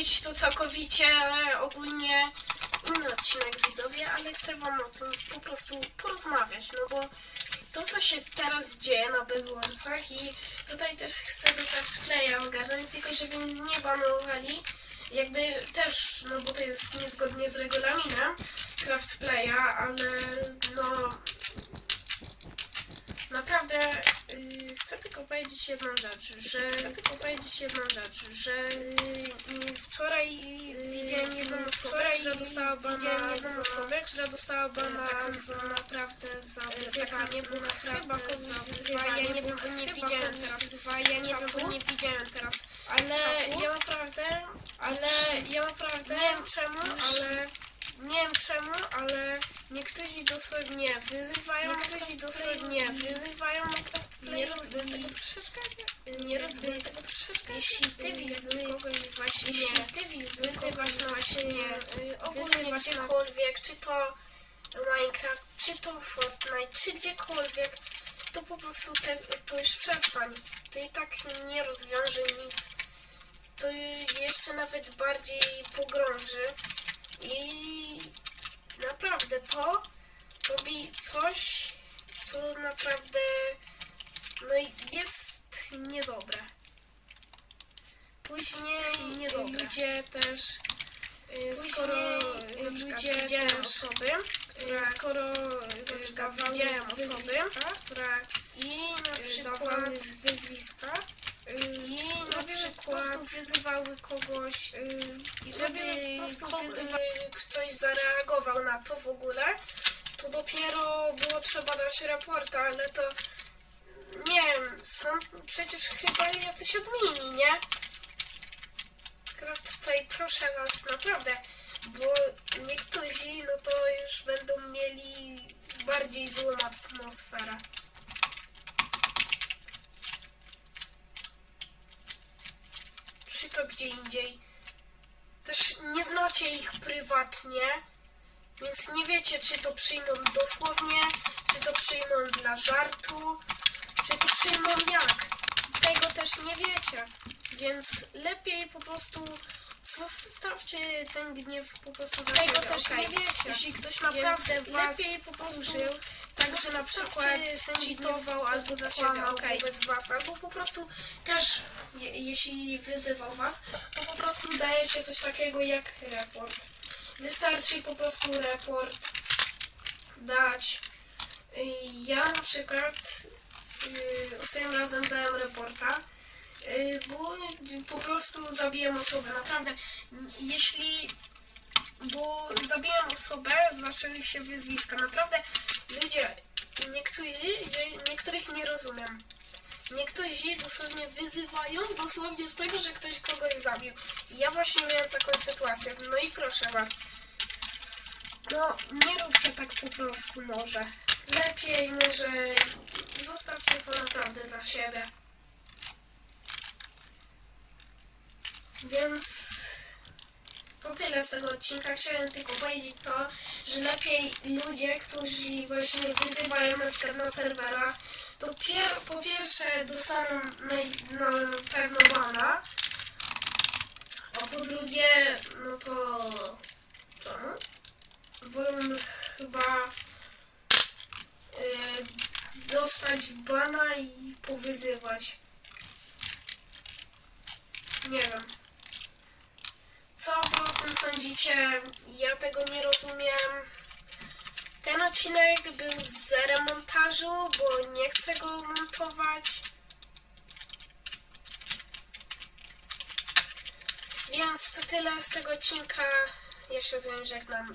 być to całkowicie ogólnie inny odcinek widzowie, ale chcę wam o tym po prostu porozmawiać, no bo to co się teraz dzieje na Bedwarsach i tutaj też chcę do Craftplaya ogarnąć, tylko żeby nie banowali, jakby też, no bo to jest niezgodnie z regulaminem Craftplaya, ale no naprawdę chcę tylko powiedzieć jedną rzecz, że chcę tylko powiedzieć jedną rzecz, że y, wczoraj widziałem jedną osobę, która dostała bana jedną osobę, która dostała bana za naprawdę za wyzywanie, bo naprawdę kogoś wyzywa, ja nie wiem, bo nie widziałem teraz, ja nie wiem, bo nie widziałem teraz, ale ja naprawdę, ale ja naprawdę, nie wiem czemu, ale nie wiem czemu, ale niektórzy dosłownie wyzywają, niektórzy dosłownie wyzywają Minecraft Nie rozumiem tego troszeczkę. Nie rozumiem tego troszeczkę. Jeśli ty kogoś właśnie, jeśli ty widzę wyzywasz no właśnie ogólnie gdziekolwiek, czy to Minecraft, czy to Fortnite, czy gdziekolwiek, to po prostu to już przestań. To i tak nie rozwiąże nic. To jeszcze nawet bardziej pogrąży. I naprawdę to robi coś, co naprawdę no i jest niedobre. Później ludzie też, y, skoro y, ludzie widziałem osoby, y, skoro y, widziałem osoby, które i na przykład wyzwiska i na przykład po prostu wyzywały kogoś i żeby po prostu wyzywa, ktoś zareagował na to w ogóle, to dopiero było trzeba dać raporta, ale to nie wiem, są przecież chyba jacyś admini, nie? Craftplay, proszę was, naprawdę, bo niektórzy, no to już będą mieli bardziej złą atmosferę. Czy to gdzie indziej. Też nie znacie ich prywatnie, więc nie wiecie, czy to przyjmą dosłownie, czy to przyjmą dla żartu, czy to przyjmą jak. Tego też nie wiecie. Więc lepiej po prostu zostawcie ten gniew po prostu dla Tego siebie, też okej? nie wiecie. Jeśli ktoś naprawdę Więc was lepiej po prostu wkurzył, także na przykład cheatował albo dla siebie, okej. wobec was, albo po prostu też, je, jeśli wyzywał was, to po prostu dajecie coś takiego jak report. Wystarczy po prostu report dać. Y, Ja na przykład y, ostatnim razem dałem reporta, y, bo po prostu zabiłem osobę. Naprawdę, jeśli bo zabiłem osobę, zaczęły się wyzwiska. Naprawdę, ludzie, niektórzy, nie- niektórych nie rozumiem. Niektórzy dosłownie wyzywają dosłownie z tego, że ktoś kogoś zabił. I ja właśnie miałem taką sytuację. No i proszę was. No, nie róbcie tak po prostu może. Lepiej może zostawcie to naprawdę dla siebie. Więc to tyle z tego odcinka. Chciałem tylko powiedzieć to, że lepiej ludzie, którzy właśnie wyzywają na przykład na serwerach, to pier po pierwsze dostaną na, na pewno bana, a po drugie, no to czemu? Wolą chyba y, dostać bana i powyzywać. Nie wiem. Co wy o tym sądzicie? Ja tego nie rozumiem. Ten odcinek był z remontażu, bo nie chcę go montować. Więc to tyle z tego odcinka. Ja się z wami żegnam.